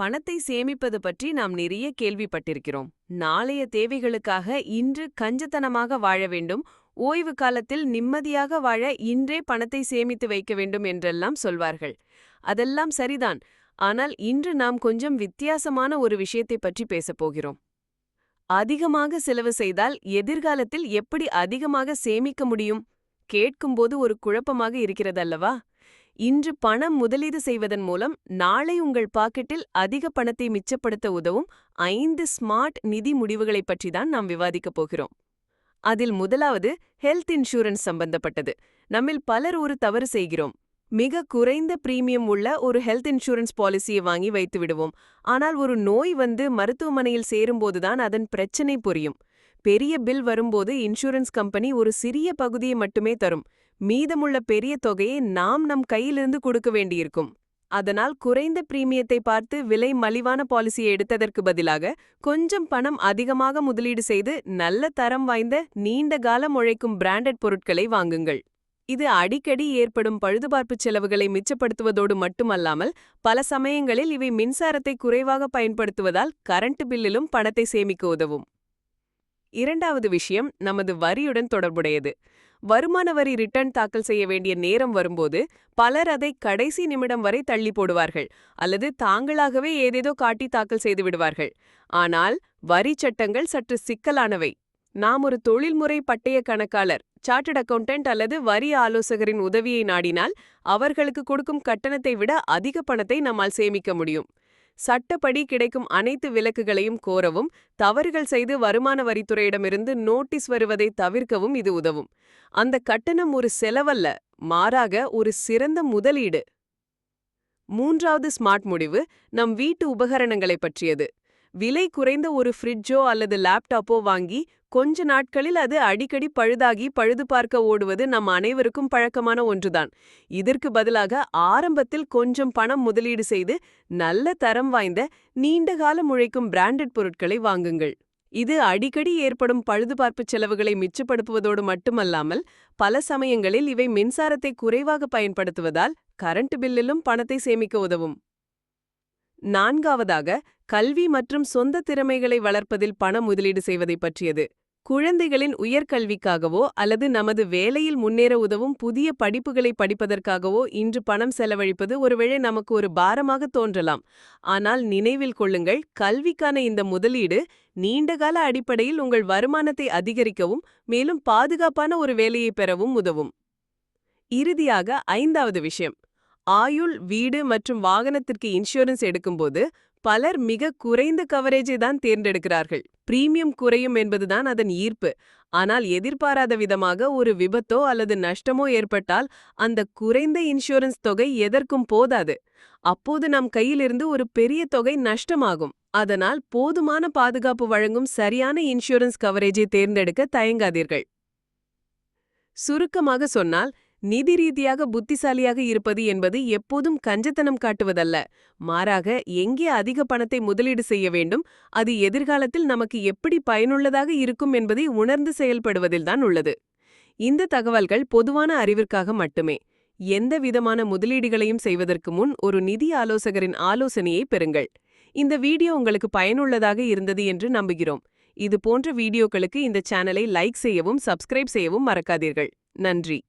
பணத்தை சேமிப்பது பற்றி நாம் நிறைய கேள்விப்பட்டிருக்கிறோம். நாளைய தேவைகளுக்காக இன்று கஞ்சத்தனமாக வாழ வேண்டும். ஓய்வு காலத்தில் நிம்மதியாக வாழ இன்றே பணத்தை சேமித்து வைக்க வேண்டும் என்றெல்லாம் சொல்வார்கள். அதெல்லாம் சரிதான். ஆனால் இன்று நாம் கொஞ்சம் வித்தியாசமான ஒரு விஷயத்தை பற்றி பேசப் போகிறோம். அதிகமாக செலவு செய்தால் எதிர்காலத்தில் எப்படி அதிகமாக சேமிக்க முடியும்? கேட்கும்போது ஒரு குழப்பமாக இருக்கிறதல்லவா? இன்று பணம் முதலீடு செய்வதன் மூலம் நாளை உங்கள் பாக்கெட்டில் அதிக பணத்தை மிச்சப்படுத்த உதவும் ஐந்து ஸ்மார்ட் நிதி முடிவுகளைப் பற்றி தான் நாம் விவாதிக்கப் போகிறோம். அதில் முதலாவது ஹெல்த் இன்சூரன்ஸ் சம்பந்தப்பட்டது. நம்மில் பலர் ஒரு தவறு செய்கிறோம். மிக குறைந்த பிரீமியம் உள்ள ஒரு ஹெல்த் இன்சூரன்ஸ் பாலிசியை வாங்கி வைத்து விடுவோம் ஆனால் ஒரு நோய் வந்து மருத்துவமனையில் சேரும்போதுதான் அதன் பிரச்சனை புரியும். பெரிய பில் வரும்போது இன்சூரன்ஸ் கம்பெனி ஒரு சிறிய பகுதியை மட்டுமே தரும். மீதமுள்ள பெரிய தொகையை நாம் நம் கையிலிருந்து கொடுக்க வேண்டியிருக்கும். அதனால் குறைந்த பிரீமியத்தை பார்த்து விலை மலிவான பாலிசியை எடுத்ததற்கு பதிலாக கொஞ்சம் பணம் அதிகமாக முதலீடு செய்து நல்ல தரம் வாய்ந்த நீண்ட காலம் உழைக்கும் பிராண்டட் பொருட்களை வாங்குங்கள். இது அடிக்கடி ஏற்படும் பழுதுபார்ப்பு செலவுகளை மிச்சப்படுத்துவதோடு மட்டுமல்லாமல் பல சமயங்களில் இவை மின்சாரத்தை குறைவாக பயன்படுத்துவதால் கரண்ட் பில்லிலும் பணத்தை சேமிக்க உதவும். இரண்டாவது விஷயம் நமது வரியுடன் தொடர்புடையது. வருமான வரி ரிட்டர்ன் தாக்கல் செய்ய வேண்டிய நேரம் வரும்போது பலர் அதை கடைசி நிமிடம் வரை தள்ளி போடுவார்கள் அல்லது தாங்களாகவே ஏதேதோ காட்டி தாக்கல் செய்து விடுவார்கள். ஆனால் வரி சட்டங்கள் சற்று சிக்கலானவை. நாம் ஒரு தொழில்முறை பட்டய கணக்காளர் சார்ட்டட் அக்கவுண்டன்ட் அல்லது வரி ஆலோசகரின் உதவியை நாடினால் அவர்களுக்கு கொடுக்கும் கட்டணத்தை விட அதிக பணத்தை நம்மால் சேமிக்க முடியும். சட்டப்படி கிடைக்கும் அனைத்து விலக்குகளையும் கோரவும் தவறுகள் செய்து வருமான வரித்துறையிடமிருந்து நோட்டீஸ் வருவதை தவிர்க்கவும் இது உதவும். அந்த கட்டணம் ஒரு செலவல்ல மாறாக ஒரு சிறந்த முதலீடு. மூன்றாவது ஸ்மார்ட் முடிவு நம் வீட்டு உபகரணங்களை பற்றியது. விலை குறைந்த ஒரு ஃப்ரிட்ஜோ அல்லது லேப்டாப்போ வாங்கி கொஞ்ச நாட்களில் அது அடிக்கடி பழுதாகி பழுது பார்க்க ஓடுவது நம் அனைவருக்கும் பழக்கமான ஒன்றுதான். இதற்கு பதிலாக ஆரம்பத்தில் கொஞ்சம் பணம் முதலீடு செய்து நல்ல தரம் வாய்ந்த நீண்டகாலம் உழைக்கும் பிராண்டட் பொருட்களை வாங்குங்கள். இது அடிக்கடி ஏற்படும் பழுதுபார்ப்பு செலவுகளை மிச்சப்படுத்துவதோடு மட்டுமல்லாமல் பல சமயங்களில் இவை மின்சாரத்தை குறைவாக பயன்படுத்துவதால் கரண்ட் பில்லிலும் பணத்தை சேமிக்க உதவும். நான்காவதாக கல்வி மற்றும் சொந்த திறமைகளை வளர்ப்பதில் பண முதலீடு செய்வதை பற்றியது. குழந்தைகளின் உயர்கல்விக்காகவோ அல்லது நமது வேலையில் முன்னேற உதவும் புதிய படிப்புகளை படிப்பதற்காகவோ இன்று பணம் செலவழிப்பது ஒருவேளை நமக்கு ஒரு பாரமாக தோன்றலாம். ஆனால் நினைவில் கொள்ளுங்கள் கல்விக்கான இந்த முதலீடு நீண்டகால அடிப்படையில் உங்கள் வருமானத்தை அதிகரிக்கவும் மேலும் பாதுகாப்பான ஒரு வேலையை பெறவும் உதவும். இறுதியாக ஐந்தாவது விஷயம். ஆயுள் வீடு மற்றும் வாகனத்திற்கு இன்சூரன்ஸ் எடுக்கும்போது பலர் மிக குறைந்த கவரேஜை தான் தேர்ந்தெடுக்கிறார்கள். பிரீமியம் குறையும் என்பதுதான் அதன் ஈர்ப்பு. ஆனால் எதிர்பாராத விதமாக ஒரு விபத்தோ அல்லது நஷ்டமோ ஏற்பட்டால் அந்த குறைந்த இன்சூரன்ஸ் தொகை எதற்கும் போதாது. அப்போது நம் கையிலிருந்து ஒரு பெரிய தொகை நஷ்டமாகும். அதனால் போதுமான பாதுகாப்பு வழங்கும் சரியான இன்சூரன்ஸ் கவரேஜை தேர்ந்தெடுக்க தயங்காதீர்கள். சுருக்கமாக சொன்னால் நிதி ரீதியாக புத்திசாலியாக இருப்பது என்பது எப்போதும் கஞ்சத்தனம் காட்டுவதல்ல. மாறாக எங்கே அதிக பணத்தை முதலீடு செய்ய வேண்டும் அது எதிர்காலத்தில் நமக்கு எப்படி பயனுள்ளதாக இருக்கும் என்பதை உணர்ந்து செயல்படுவதில்தான் உள்ளது. இந்த தகவல்கள் பொதுவான அறிவிற்காக மட்டுமே. எந்த விதமான முதலீடுகளையும் செய்வதற்கு முன் ஒரு நிதி ஆலோசகரின் ஆலோசனையை பெறுங்கள். இந்த வீடியோ உங்களுக்கு பயனுள்ளதாக இருந்தது என்று நம்புகிறோம். இது போன்ற வீடியோக்களுக்கு இந்த சேனலை லைக் செய்யவும் சப்ஸ்கிரைப் செய்யவும் மறக்காதீர்கள். நன்றி.